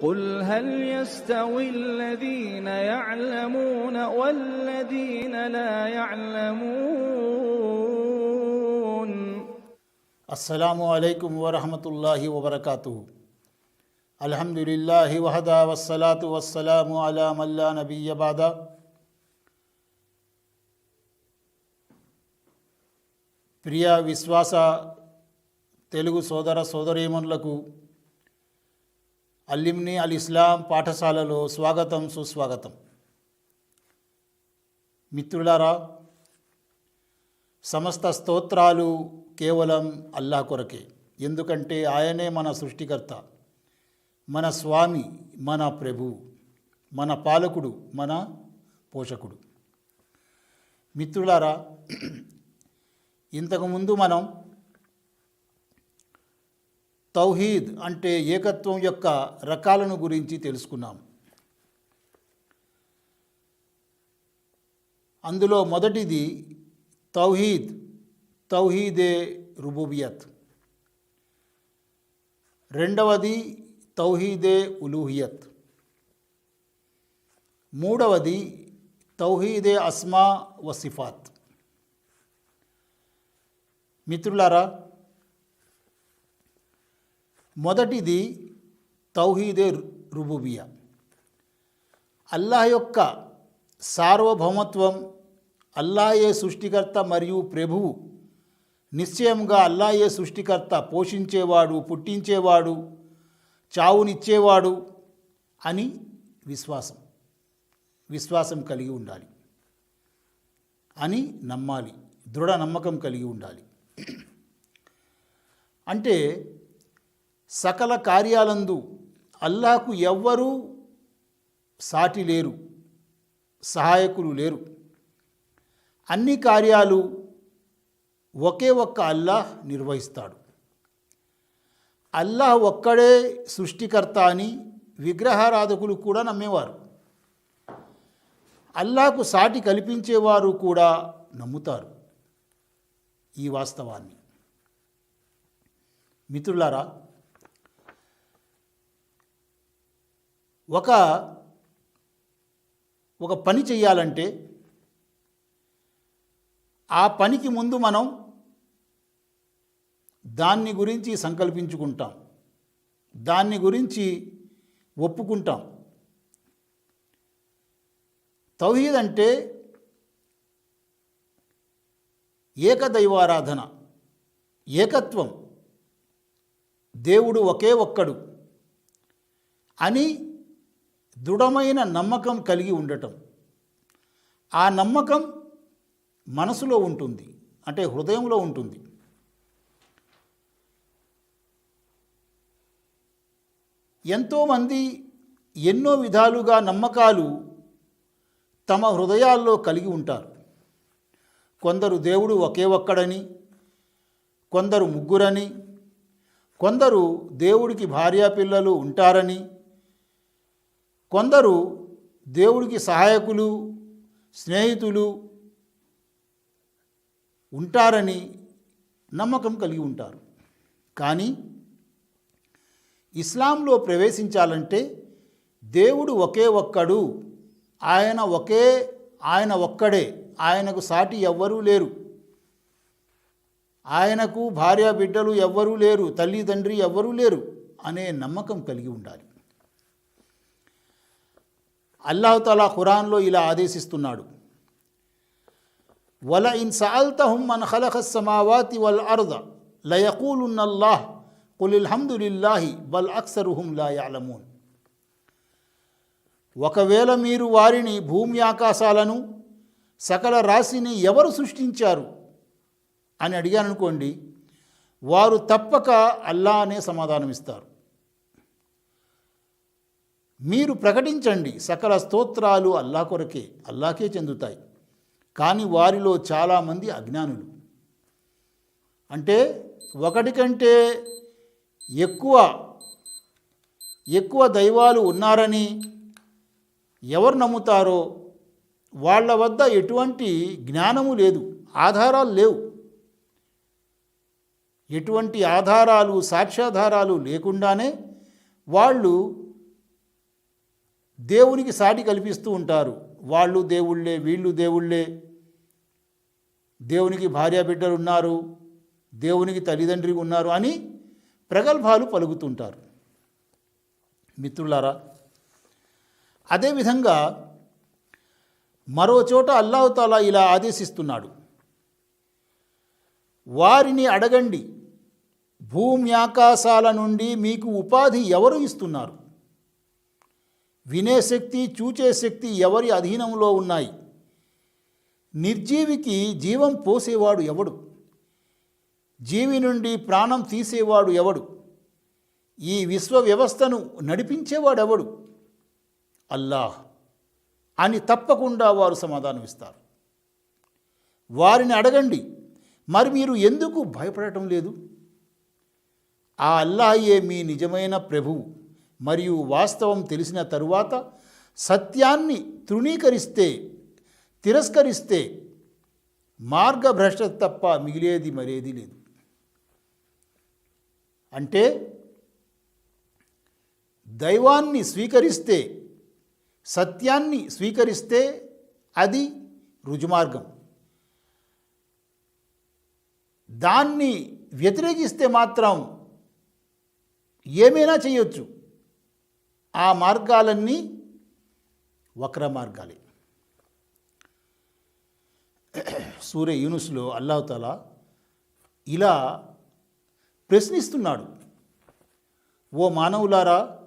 قل هل يستوي الذين يعلمون والذين لا يعلمون అస్సలాము అలైకుం వరహమతుల్లాహి వబర్కాతు అల్హమ్దులిల్లాహి వహదా వస్సలాతు వస్సలాము అలా మల్లా నబీయ బాద ప్రియ విశ్వాస తెలుగు సోదర సోదరీమణులకు అల్లిమ్ని అల్ ఇస్లాం పాఠశాలలో స్వాగతం సుస్వాగతం. మిత్రులారా సమస్త స్తోత్రాలు కేవలం అల్లా కొరకే. ఎందుకంటే ఆయనే మన సృష్టికర్త మన స్వామి మన ప్రభు మన పాలకుడు మన పోషకుడు. మిత్రులారా ఇంతకుముందు మనం తౌహీద్ అంటే ఏకత్వం యొక్క రకాలను గురించి తెలుసుకున్నాం. అందులో మొదటిది తౌహీద్ తౌహీదే రుబూబియత్. రెండవది తౌహీదే ఉలూహియత్. మూడవది తౌహీదే అస్మా వసిఫాత్ మిత్రులారా మొదటిది తౌహీదే రుబుబియా. అల్లాహ్ యొక్క సార్వభౌమత్వం అల్లాయే సృష్టికర్త మరియు ప్రభువు. నిశ్చయంగా అల్లాయే సృష్టికర్త పోషించేవాడు పుట్టించేవాడు చావునిచ్చేవాడు అని విశ్వాసం. విశ్వాసం కలిగి ఉండాలి. అని నమ్మాలి. దృఢ నమ్మకం కలిగి ఉండాలి. అంటే సకల కార్యాలందు అల్లాకు ఎవ్వరూ సాటి లేరు సహాయకులు లేరు. అన్ని కార్యాలు ఒకే ఒక్క అల్లాహ్ నిర్వహిస్తాడు. అల్లాహ్ ఒక్కడే సృష్టికర్త అని విగ్రహారాధకులు కూడా నమ్మేవారు. అల్లాకు సాటి కల్పించేవారు కూడా నమ్ముతారు ఈ వాస్తవాన్ని. మిత్రులారా ఒక ఒక పని చేయాలంటే ఆ పనికి ముందు మనం దాన్ని గురించి సంకల్పించుకుంటాం. దాన్ని గురించి ఒప్పుకుంటాం. తౌహీద్ అంటే ఏకదైవారాధన ఏకత్వం. దేవుడు ఒకే ఒక్కడు అని దృఢమైన నమ్మకం కలిగి ఉండటం. ఆ నమ్మకం మనసులో ఉంటుంది అంటే హృదయంలో ఉంటుంది. ఎంతోమంది ఎన్నో విధాలుగా నమ్మకాలు తమ హృదయాల్లో కలిగి ఉంటారు. కొందరు దేవుడు ఒకే ఒక్కడని కొందరు ముగ్గురని కొందరు దేవుడికి భార్యా పిల్లలు ఉంటారని కొందరు దేవుడికి సహాయకులు స్నేహితులు ఉంటారని నమ్మకం కలిగి ఉంటారు. కానీ ఇస్లాంలో ప్రవేశించాలంటే దేవుడు ఒకే ఒక్కడు. ఆయన ఒకే ఆయన ఒక్కడే. ఆయనకు సాటి ఎవ్వరూ లేరు. ఆయనకు భార్య బిడ్డలు ఎవ్వరూ లేరు. తల్లి తండ్రి ఎవ్వరూ లేరు అనే నమ్మకం కలిగి ఉండాలి. అల్లాహతలా ఖురాన్లో ఇలా ఆదేశిస్తున్నాడు. వల ఇన్ సాల్తహుం మన్ ఖలఖ సమావాతి వల్ అర్ద లయకూలున్నల్లాహ్ కుల్ వల్ బల్ అక్సరుహుం లా యాలమూన్ ఒకవేళ మీరు వారిని భూమి ఆకాశాలను సకల రాశిని ఎవరు సృష్టించారు? అని అడిగాననుకోండి వారు తప్పక అల్లా అనే సమాధానం ఇస్తారు మీరు ప్రకటించండి సకల స్తోత్రాలు అల్లా కొరకే అల్లాకే చెందుతాయి. కానీ వారిలో చాలామంది అజ్ఞానులు. అంటే ఒకటి కంటే ఎక్కువ ఎక్కువ దైవాలు ఉన్నారని ఎవరు నమ్ముతారో వాళ్ళ వద్ద ఎటువంటి జ్ఞానము లేదు ఆధారాలు లేవు. ఎటువంటి ఆధారాలు సాక్ష్యాధారాలు లేకుండానే వాళ్ళు దేవునికి సాటి కల్పిస్తూ ఉంటారు. వాళ్ళు దేవుళ్ళే వీళ్ళు దేవుళ్ళే. దేవునికి భార్య బిడ్డలు ఉన్నారు దేవునికి తల్లిదండ్రి ఉన్నారు అని ప్రగల్భాలు పలుకుతుంటారు. మిత్రులారా అదేవిధంగా మరో చోట అల్లాహతాలా ఇలా ఆదేశిస్తున్నాడు. వారిని అడగండి భూమి ఆకాశాల నుండి మీకు ఉపాధి ఎవరు ఇస్తున్నారు? వినే శక్తి చూచే శక్తి ఎవరి అధీనంలో ఉన్నాయి? నిర్జీవికి జీవం పోసేవాడు ఎవడు? జీవి నుండి ప్రాణం తీసేవాడు ఎవడు? ఈ విశ్వ వ్యవస్థను నడిపించేవాడెవడు? అల్లాహ్. అని తప్పకుండా వారు సమాధానం ఇస్తారు వారిని అడగండి మరి మీరు ఎందుకు భయపడటం లేదు? ఆ అల్లాహయే మీ నిజమైన ప్రభువు. మరియు వాస్తవం తెలిసిన తరువాత సత్యాన్ని తృణీకరిస్తే తిరస్కరిస్తే మార్గభ్రష్ట తప్ప మిగిలేది మరేది లేదు. అంటే దైవాన్ని స్వీకరిస్తే సత్యాన్ని స్వీకరిస్తే అది రుజుమార్గం. దాన్ని వ్యతిరేకిస్తే మాత్రం ఏమైనా చేయొచ్చు. ఆ మార్గాలన్నీ వక్ర మార్గాలే. సూర్య యూనుస్లో అల్లాహతాల ఇలా ప్రశ్నిస్తున్నాడు. ఓ మానవులారా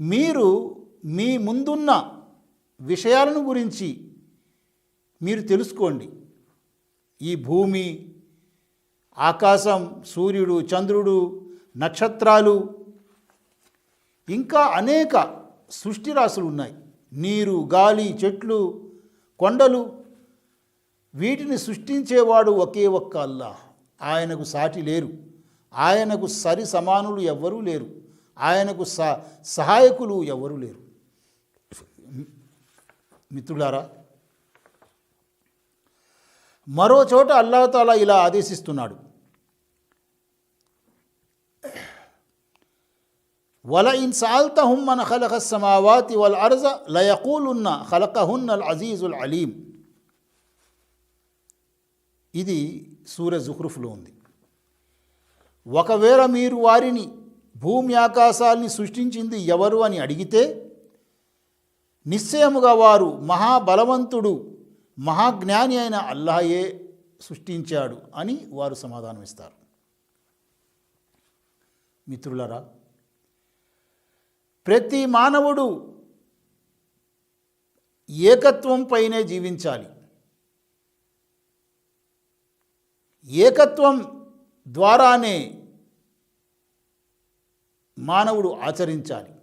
మీరు మీ ముందున్న విషయాలను గురించి మీరు తెలుసుకోండి. ఈ భూమి ఆకాశం సూర్యుడు చంద్రుడు నక్షత్రాలు ఇంకా అనేక సృష్టి రాశులు ఉన్నాయి. నీరు గాలి చెట్లు కొండలు వీటిని సృష్టించేవాడు ఒకే ఒక్క అల్లా. ఆయనకు సాటి లేరు. ఆయనకు సరి సమానులు ఎవ్వరూ లేరు. ఆయనకు స సహాయకులు ఎవరూ లేరు. మిత్రులారా మరో చోట అల్లాహతాలా ఇలా ఆదేశిస్తున్నాడు. వల ఇన్ సాల్తహుం మన ఖలఖ సమావాతి వల్ అర్జ లయకూలున్న ఖలకహున్న అల్ అజీజుల్ అలీం ఇది సూర్య జుహ్రుఫ్లో ఉంది. ఒకవేళ మీరు వారిని భూమి ఆకాశాల్ని సృష్టించింది ఎవరు అని అడిగితే నిశ్చయముగా వారు మహాబలవంతుడు మహాజ్ఞాని అయిన అల్లాహయే సృష్టించాడు అని వారు సమాధానం ఇస్తారు మిత్రులరా ప్రతి మానవుడు ఏకత్వంపైనే జీవించాలి. ఏకత్వం ద్వారానే మానవుడు ఆచరించాలి.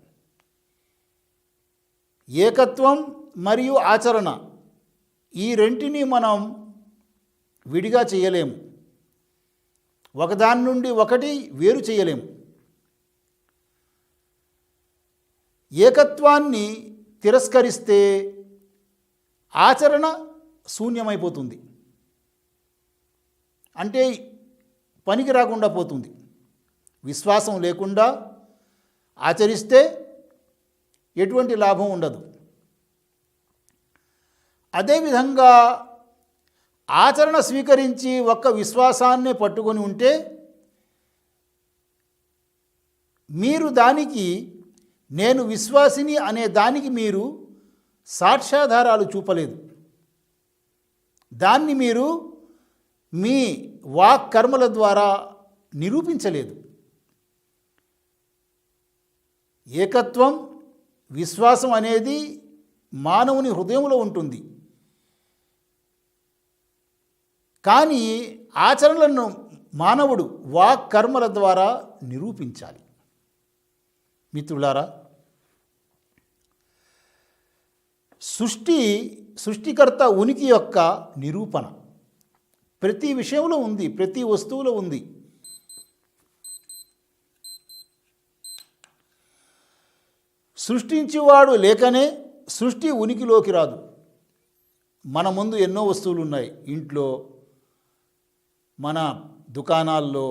ఏకత్వం మరియు ఆచరణ ఈ రెంటిని మనం విడిగా చేయలేము. ఒకదాని నుండి ఒకటి వేరు చేయలేము. ఏకత్వాన్ని తిరస్కరిస్తే ఆచరణ శూన్యమైపోతుంది. అంటే పనికి రాకుండా పోతుంది. విశ్వాసం లేకుండా ఆచరిస్తే ఎటువంటి లాభం ఉండదు. అదేవిధంగా ఆచరణ స్వీకరించి ఒక్క విశ్వాసాన్నే పట్టుకొని ఉంటే మీరు దానికి నేను విశ్వాసిని అనే దానికి మీరు సాక్ష్యాధారాలు చూపలేదు. దాన్ని మీరు మీ వాక్ కర్మల ద్వారా నిరూపించలేదు. ఏకత్వం విశ్వాసం అనేది మానవుని హృదయంలో ఉంటుంది. కానీ ఆచరణలను మానవుడు వాక్ కర్మల ద్వారా నిరూపించాలి. మిత్రులారా సృష్టి సృష్టికర్త ఉనికి యొక్క నిరూపణ. ప్రతి విషయంలో ఉంది ప్రతి వస్తువులో ఉంది. సృష్టించేవాడు లేకనే సృష్టి ఉనికిలోకి రాదు. మన ముందు ఎన్నో వస్తువులు ఉన్నాయి ఇంట్లో మన దుకాణాల్లో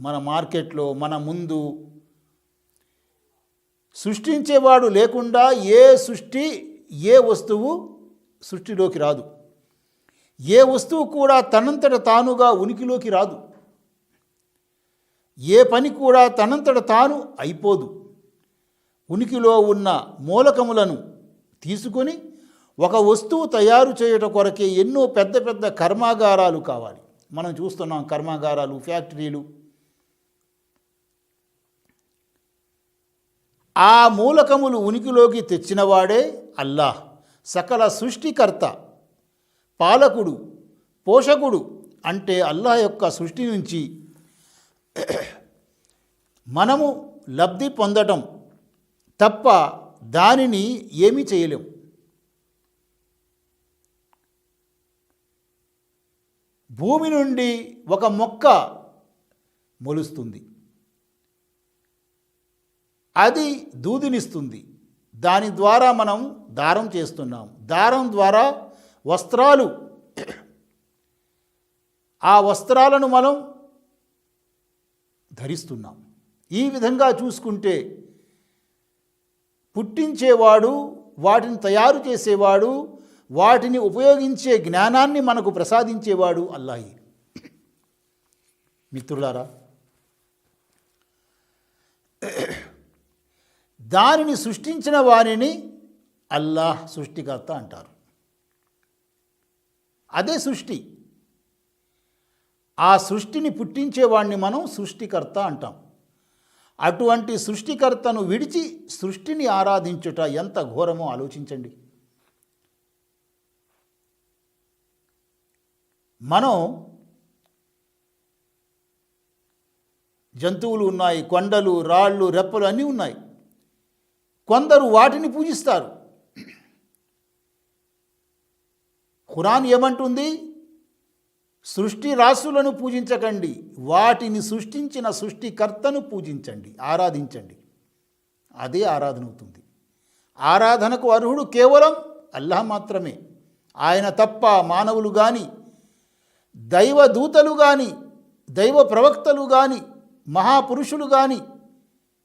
మన మార్కెట్లో మన ముందు సృష్టించేవాడు లేకుండా ఏ సృష్టి ఏ వస్తువు సృష్టిలోకి రాదు. ఏ వస్తువు కూడా తనంతట తానుగా ఉనికిలోకి రాదు. ఏ పని కూడా తనంతట తాను అయిపోదు. ఉనికిలో ఉన్న మూలకములను తీసుకొని ఒక వస్తువు తయారు చేయట కొరకే ఎన్నో పెద్ద పెద్ద కర్మాగారాలు కావాలి. మనం చూస్తున్నాం కర్మాగారాలు ఫ్యాక్టరీలు ఆ మూలకములు ఉనికిలోకి తెచ్చినవాడే అల్లాహ్ సకల సృష్టికర్త. పాలకుడు పోషకుడు అంటే అల్లాహ్ యొక్క సృష్టి నుంచి మనము లబ్ధి పొందటం తప్ప దానిని ఏమీ చేయలేం. భూమి నుండి ఒక మొక్క మొలుస్తుంది. అది దూదినిస్తుంది. దాని ద్వారా మనం దారం చేస్తున్నాం. దారం ద్వారా వస్త్రాలు. ఆ వస్త్రాలను మనం ధరిస్తున్నాం. ఈ విధంగా చూసుకుంటే పుట్టించేవాడు వాటిని తయారు చేసేవాడు వాటిని ఉపయోగించే జ్ఞానాన్ని మనకు ప్రసాదించేవాడు అల్లాయి మిత్రులారా దానిని సృష్టించిన వారిని అల్లాహ్ సృష్టికర్త అంటారు. అదే సృష్టి. ఆ సృష్టిని పుట్టించేవాడిని మనం సృష్టికర్త అంటాం. అటువంటి సృష్టికర్తను విడిచి సృష్టిని ఆరాధించుట ఎంత ఘోరమో ఆలోచించండి. మనం జంతువులు ఉన్నాయి కొండలు రాళ్ళు రెప్పలు అన్నీ ఉన్నాయి. కొందరు వాటిని పూజిస్తారు. ఖురాన్ ఏమంటుంది? సృష్టి రాసులను పూజించకండి. వాటిని సృష్టించిన సృష్టికర్తను పూజించండి. ఆరాధించండి. అదే ఆరాధన అవుతుంది. ఆరాధనకు అర్హుడు కేవలం అల్లాహ్ మాత్రమే. ఆయన తప్ప మానవులు కానీ దైవదూతలు కానీ దైవ ప్రవక్తలు కానీ మహాపురుషులు కానీ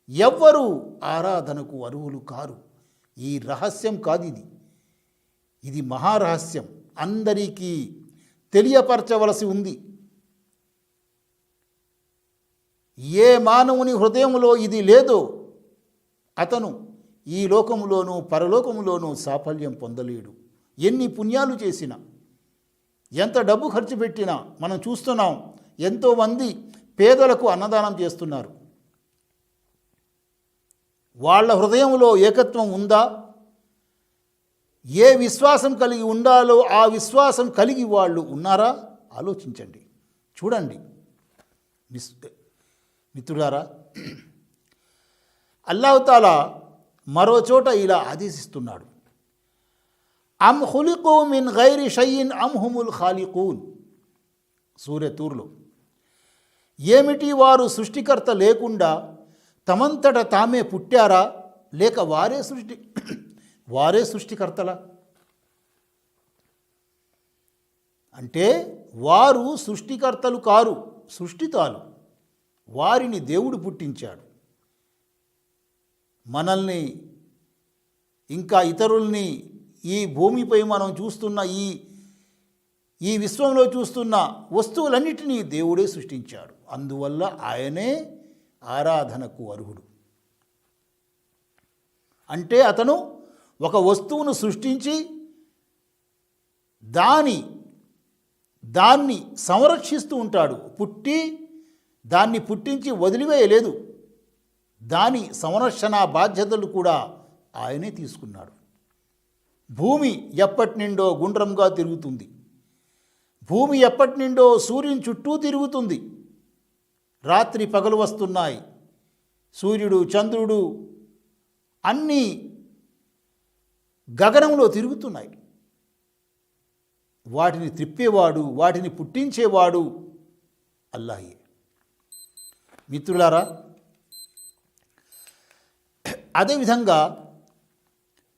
ఎవ్వరూ ఆరాధనకు అరువులు కారు. ఈ రహస్యం కాదు ఇది ఇది మహారహస్యం. అందరికీ తెలియపరచవలసి ఉంది. ఏ మానవుని హృదయంలో ఇది లేదో అతను ఈ లోకములోనూ పరలోకములోనూ సాఫల్యం పొందలేడు. ఎన్ని పుణ్యాలు చేసినా ఎంత డబ్బు ఖర్చు పెట్టినా మనం చూస్తున్నాం ఎంతోమంది పేదలకు అన్నదానం చేస్తున్నారు. వాళ్ళ హృదయంలో ఏకత్వం ఉందా? ఏ విశ్వాసం కలిగి ఉండాలో ఆ విశ్వాసం కలిగి వాళ్ళు ఉన్నారా? ఆలోచించండి. చూడండి. మిస్ మిత్రులారా అల్లాహతాలా మరో చోట ఇలా ఆదేశిస్తున్నాడు. అమ్ హులికూ మిన్ గైరి షయ్యిన్ అమ్ హుముల్ ఖాలికూన్. సూర్యతూర్లో ఏమిటి వారు సృష్టికర్త లేకుండా తమంతట తామే పుట్టారా? లేక వారే సృష్టి వారే సృష్టికర్తలా? అంటే వారు సృష్టికర్తలు కారు సృష్టితాలు. వారిని దేవుడు పుట్టించాడు. మనల్ని ఇంకా ఇతరుల్ని ఈ భూమిపై మనం చూస్తున్న ఈ ఈ విశ్వంలో చూస్తున్న వస్తువులన్నిటినీ దేవుడే సృష్టించాడు. అందువల్ల ఆయనే ఆరాధనకు అర్హుడు. అంటే అతను ఒక వస్తువును సృష్టించి దాని దాన్ని సంరక్షిస్తూ ఉంటాడు. పుట్టి దాన్ని పుట్టించి వదిలివేయలేదు. దాని సంరక్షణ బాధ్యతలు కూడా ఆయనే తీసుకున్నాడు. భూమి ఎప్పటి నిండో గుండ్రంగా తిరుగుతుంది. భూమి ఎప్పటి నిండో సూర్యుని చుట్టూ తిరుగుతుంది. రాత్రి పగలు వస్తున్నాయి. సూర్యుడు చంద్రుడు అన్నీ గగనంలో తిరుగుతున్నాయి. వాటిని త్రిప్పేవాడు వాటిని పుట్టించేవాడు అల్లాయే మిత్రులారా అదేవిధంగా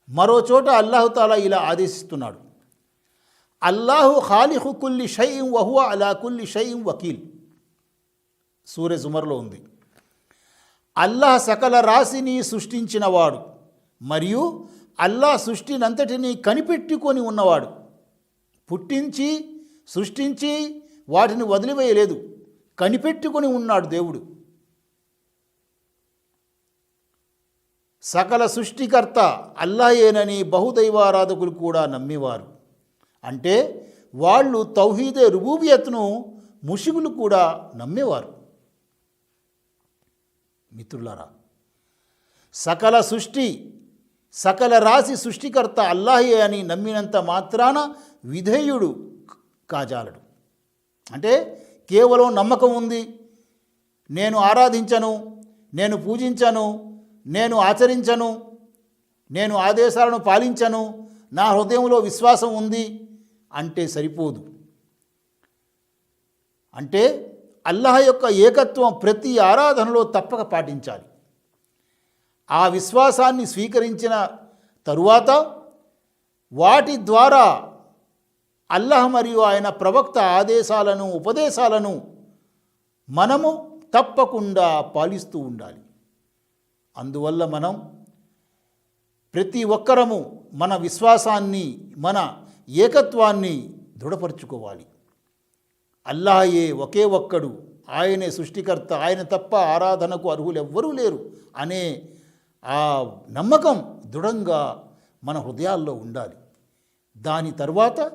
మరో చోట అల్లాహుతాలా ఇలా ఆదేశిస్తున్నాడు. అల్లాహు ఖాలిహు కుల్లి షైం వహువ అలా కుల్లి షైం వకీల్. సూర్య జుమర్లో ఉంది. అల్లాహ్ సకల రాశిని సృష్టించినవాడు మరియు అల్లాహ్ సృష్టినంతటినీ కనిపెట్టుకొని ఉన్నవాడు. పుట్టించి సృష్టించి వాటిని వదిలివేయలేదు. కనిపెట్టుకొని ఉన్నాడు దేవుడు. సకల సృష్టికర్త అల్లాయేనని బహుదైవారాధకులు కూడా నమ్మేవారు. అంటే వాళ్ళు తౌహీదే రుబూబియత్ను ముషిగులు కూడా నమ్మేవారు. మిత్రులారా సకల సృష్టి సకల రాశి సృష్టికర్త అల్లాహే అని నమ్మినంత మాత్రాన విధేయుడు కాజాలడు. అంటే కేవలం నమ్మకం ఉంది. నేను ఆరాధించను నేను పూజించను నేను ఆచరించను నేను ఆదేశాలను పాలించను నా హృదయంలో విశ్వాసం ఉంది అంటే సరిపోదు. అంటే అల్లాహ్ యొక్క ఏకత్వం ప్రతి ఆరాధనలో తప్పక పాటించాలి. ఆ విశ్వాసాన్ని స్వీకరించిన తరువాత వాటి ద్వారా అల్లాహ్ మరియు ఆయన ప్రవక్త ఆదేశాలను ఉపదేశాలను మనము తప్పకుండా పాలిస్తూ ఉండాలి. అందువల్ల మనం ప్రతి ఒక్కరము మన విశ్వాసాన్ని మన ఏకత్వాన్ని దృఢపరుచుకోవాలి. అల్లాయే ఒకే ఒక్కడు. ఆయనే సృష్టికర్త ఆయన తప్ప ఆరాధనకు అర్హులు ఎవ్వరూ లేరు అనే ఆ నమ్మకం దృఢంగా మన హృదయాల్లో ఉండాలి. దాని తర్వాత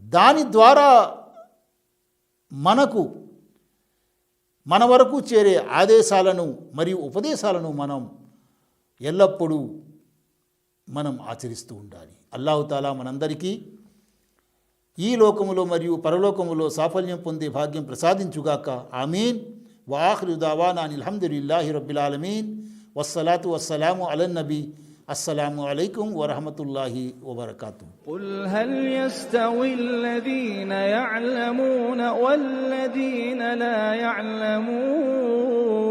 దాని ద్వారా మనకు మన వరకు చేరే ఆదేశాలను మరియు ఉపదేశాలను మనం ఎల్లప్పుడూ మనం ఆచరిస్తూ ఉండాలి. అల్లాహుతాలా మనందరికీ ఈ లోకములో మరియు పరలోకములో సాఫల్యం పొందే భాగ్యం ప్రసాదించుగాక ఆమీన్ వాహ్రు దావానా అల్హమ్దులిల్లాహి రబ్బిల్ ఆలమీన్ వస్సలాతు వస్సలాము అలన్ నబీ అస్సలాము అలైకుం వరహమతుల్లాహి వబర్కాతు قل هل يستوي الذين يعلمون والذين لا يعلمون